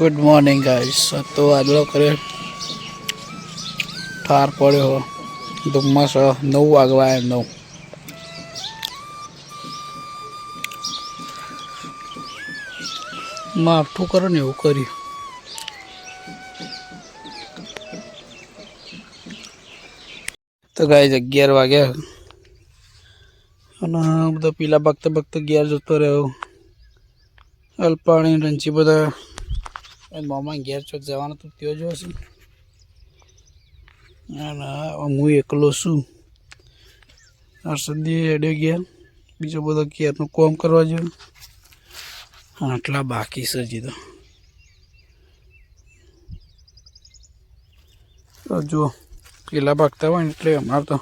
Good morning guys તો આજલો કરે ઠાર પડ્યો ધુમ્મસ નવ વાગવા આવ્યા નવ. માઠું કરો ને એવું કર્યું. તો ગાઈસ અગિયાર વાગ્યા. અને બધા પીલા બગતા બગતા અગિયાર જતો રહ્યો. અલ્પાણી રંચી બધા મામા ઘેર ચોક જવાનું તો ત્યાં જો છે ના હું એકલો છું. હર્ષદી એડ્યો ગયા. બીજો બધો ઘેરનું કોમ કરવા જો આટલા બાકી છે હજી તો. તો જો પેલા ભાગતા હોય ને એટલે અમારે તો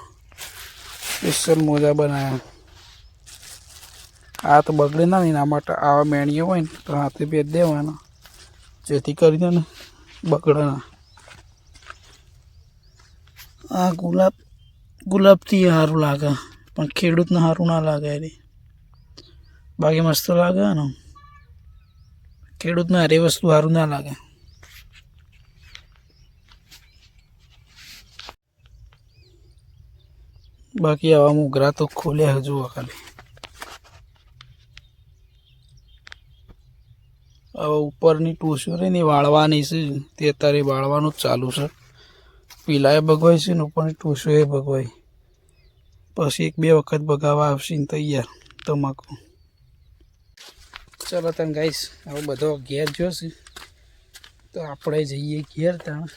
સ્પેશિયલ મોજા બનાવ્યા આ તો બગડે ના એના માટે આવા મેણીઓ હોય ને તો હાથે ભેજ દેવાના. જેથી કરીને ને બગડે ના આ ગુલાબ, ગુલાબથી સારું લાગે, પણ ખેડૂતને સારું ના લાગે એની. બાકી મસ્ત લાગે ને ખેડૂતને હરે વસ્તુ સારું ના લાગે. બાકી આવા મોગરા તો ખોલ્યા જુઓ ખાલી ઉપરની ટૂંસીઓ રહી ને વાળવાની છે. તે અત્યારે વાળવાનું જ ચાલુ છે. પીલાએ ભગવાય છે ને, ઉપરની ટૂંસીઓ એ ભગવાય. પછી એક બે વખત ભગાવા આવશે ને તૈયાર, તમાકુ. ચાલો તને ગાઈશ હવે બધો ઘેર જોશે તો આપણે જઈએ ઘેર ત્યાં.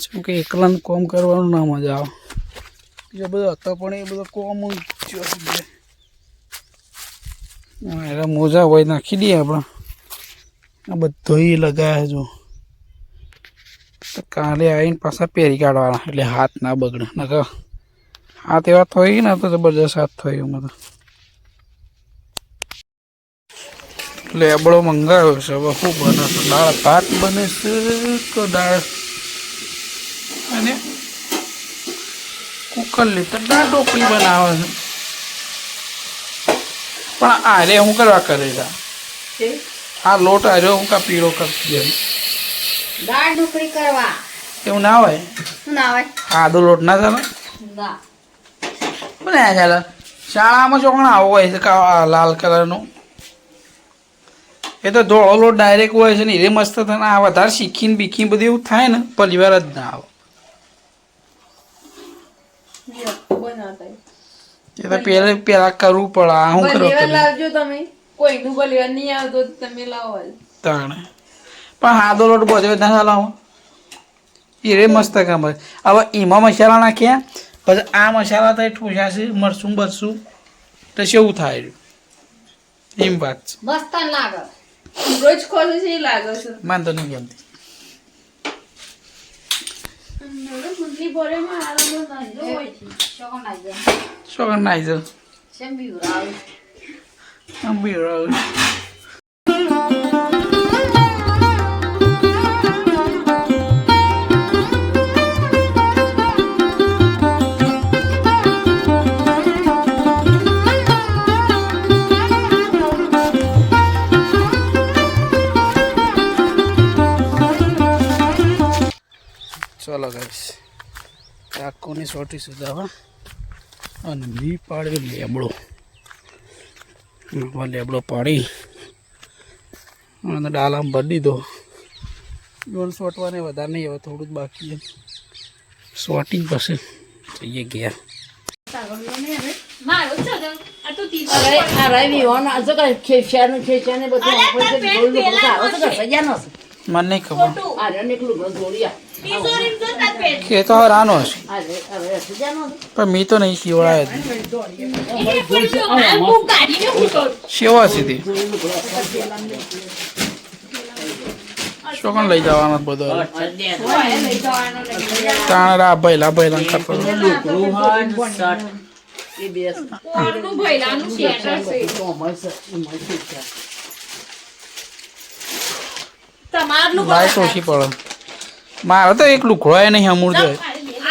શું કે, એકલાને કોમ કરવાનું ના મજા આવે. બીજો બધો હતો પણ એ બધો કોમ જોશે એના મોજા હોય, નાખી દઈએ આપણે. આ બધો લગાવે જો. તો કાલે આવીને પાછા પહેરી કાઢવાના, એટલે હાથ ના બગડે. નકર હાથ એવા થઈ ને, તો જબરજસ્ત હાથ થયો એમાં તો લેબડો મંગાવ્યો છે. હવે શું બને છે? દાળ ભાત બને છે તો દાળ? અને કુકર તો દાળ ઢોકળી બનાવે છે. પણ આરે હું કરવા કરેલા આ લોટ આર્યો હું કા પીળો કરતી એમ દાળ ઢોકળી કરવા. એવું ના હોય? ના આદો લોટ ના ચાલે? ના. ના ચાલે. શાળામાં ચોકણ આવો હોય છે લાલ કલરનું. એ તો ધોળો લોટ ડાયરેક્ટ હોય છે ને એ મસ્ત થાય આ વધારે શીખીને બીખીને બધું એવું થાય ને પરિવાર જ ના આવે. એ તો પહેલે પહેલાં કરવું પડે આ શું કરો લાવજો તમે. કોઈનું ભલે નહીં આવતો તો તમે લાવો તાણે. પણ હાદો લોટ બધો ના લાવો એ રે મસ્ત કામ હવે એમાં મસાલા નાખ્યા પછી આ મસાલા તો ઠોસાશે મરસું બરસું તો શું થાય રહ્યું. એમ વાત છે. મસ્ત લાગે. રોજ ખોલે છે એ લાગે છે. મને તો નહીં ગમતી મુંડલી ભરે માં આરામ નહીં જો હોય છે. ચોકન આવી જાય શું કર નાઈ જાવ શેમ બીવરાવે આમ બી રહ્યું ચલો ગાઈસ કાકોની સોટી સુધાવા અને મી પાડ્યો લેબડો આમાં લેબડો પાડી. અને ડાલામાં ભરી દીધો. ડોલ સોટવાને વધારે નહીં હવે થોડું જ બાકી છે. સોટી પછી જઈએ ગયા રવિ હોન આ જો કે ખેસ્યાનું ખેસ્યાને બધું મને નહીં ખબર. રે કે તો હવે રાનો હશે. રે પણ મી તો નહીં શિવડાય. સેવા સીધી. શું લઈ જવાનો બધો. તાણા ભૈલા ભૈલા ખાતો ભૈલાનું શેટર છે કોમળ છે એમાં ખેસ્યા તમારનું લાઈટ ઓછી પડે મારે તો એક લુખડો નહીં અમૂળ જાય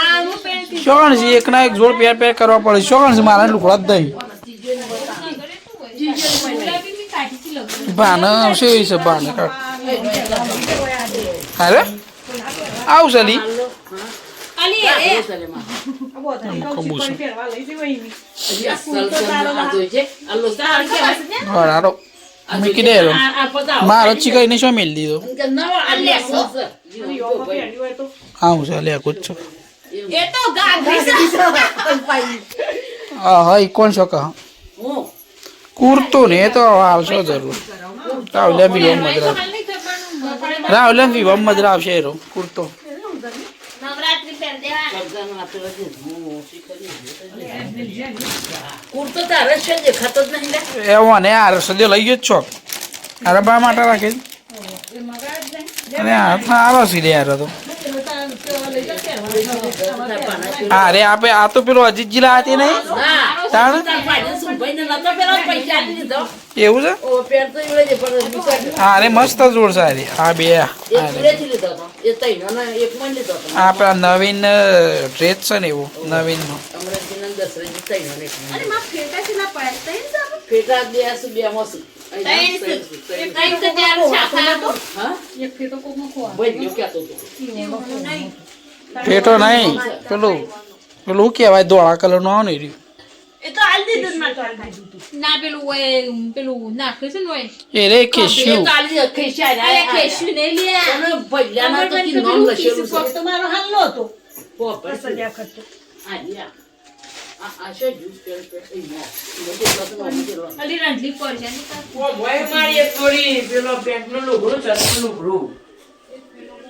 આનું છે એક એકના એક જોડ પેર પેર કરવા પડે. શોગણ છે મારા લુખડા જ દઈ ભાન એ. છે ભાને અરે આવશે લી અલી અરે કબૂસ છે લોસા આ કેવા છે ને મારો શું મેલ દીધો જીવો ભાઈ આવશે લે કુછ એ તો ગાંધી હા હા ઈ કોણ છો કહા હું કુર્તો ને એ તો આવશે જરૂર રાવલે વિવમ મદરા રાવલે વિવમ મદરા આવશે એરો કુર્તો કરજાનો આપેલો છે હું શીખરી કુર્તો તારે છે દેખાતો જ નહીં લે એવો ને આ સદ્યો લઈ ગયો જ છો. અરે બા માટે રાખે અને અરે આ સારો રે યાર તો. અરે આપે આ તો પેલો અજીત લા હતી નહીં? તાણ? એવું છે? અરે મસ્ત જોડ સારી આ બે. એક પૂરેથી લીધો હતો. એ તઈનો ને એક મણ લીધો હતો. આ પેલા નવીન ડ્રેસ છે ને એવું નવીન નો. ફેટા બે આસુ બે મોસુ હા? ભાઈ ક્યાં તો પેટો નહીં. પેલું પેલું કેવાય ધોળા કલર નો આવે ને એ રહ્યું. ના પેલું હોય પેલું નાખ્યું છે ને હોય એ રે કેશ્યુ. તાલી ખેંચાય અરે ને કેશું ને લે. અને ભૈયાના તો કી નામ લખેલું છે. પોપટ આ લ્યા. આ. આ છે જ્યુસ પેર પેર એ નો મોટો પ્લસ નો મોટો અલી રંડલી પર છે ને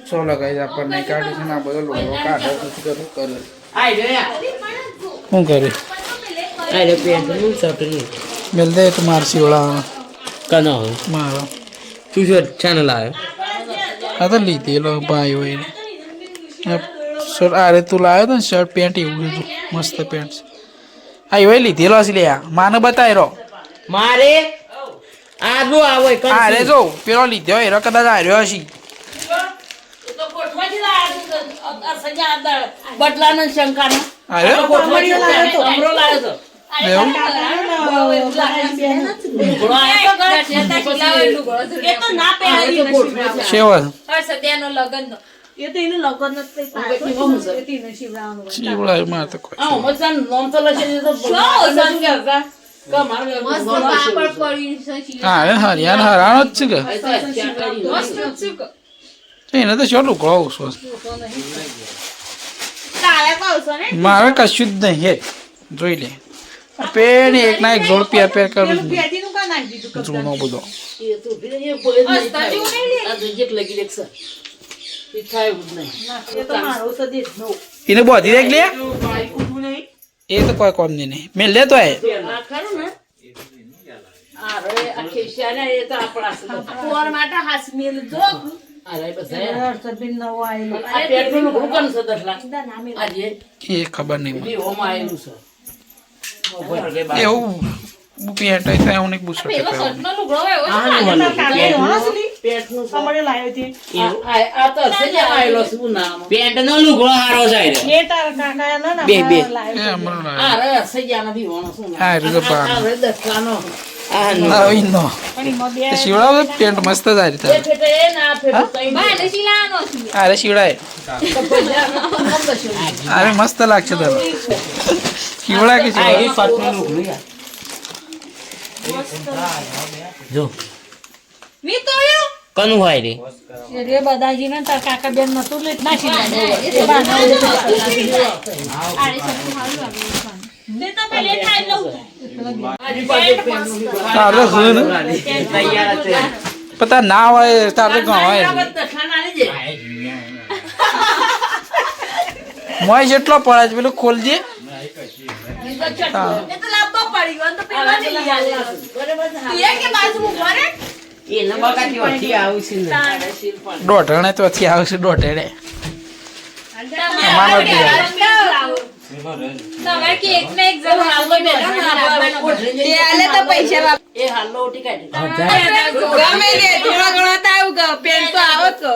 ચલો ગાઈસ આપણને કાઢી છે ને આ બધો લોહો કાઢે તો શું કરે? શું કરે? મારો તું શું ચેનલ આવ્યો આ તો લીધેલો ભાઈ હોય ને શર્ટ પેન્ટ એવું હતું મસ્ત પેન્ટ હા એવો લીધેલો હશે લે આ માને બતાવી રહો મારે આ જો આવે હા રે જો પેલો લીધો એનો કદાચ હાર્યો હશે શંકાનો તો અમરો તો હરિયાણ હરાણો જ છે કે? એને તો શું લુકડો ને મારે કશું જ નહીં જોઈ લે. પેન એક ના એક જોડ પેર પેર કરું છું જૂનો બધો. એને બોધી દેખ લે? એ તો કોઈ કોમ નહીં. નહીં. મેં લે તો એ ખબર નહીં મને. વિહોમાં આયેલું છે. એવું. ને આયેલો છે, શું નામ? પેન્ટ નો. લુગડો હારો છે બે બે શિવડાવ પેન્ટ મસ્ત જ અરે શિવડાય. અરે મસ્ત લાગશે તને શિવડા કે આ એ શિવડા જો મી તો યો કનું હોય રે? આરે સબ હારું લાગે તે તો પેલે ખાઈ લઉં તારે હું ને? છે. પતા ના હોય તારે તો હોય. મોય જેટલો પડે છે પેલું ખોલજે. એ તો લાંબો પડી ગયો તો પેલા નહીં બરાબર છે? કે બાજુ ઊભો રે છે. દોઢણે તો થી આવશે કાઢી. ગમે તે થોડા ઘણા તો આવું પેન તો આવો કહો.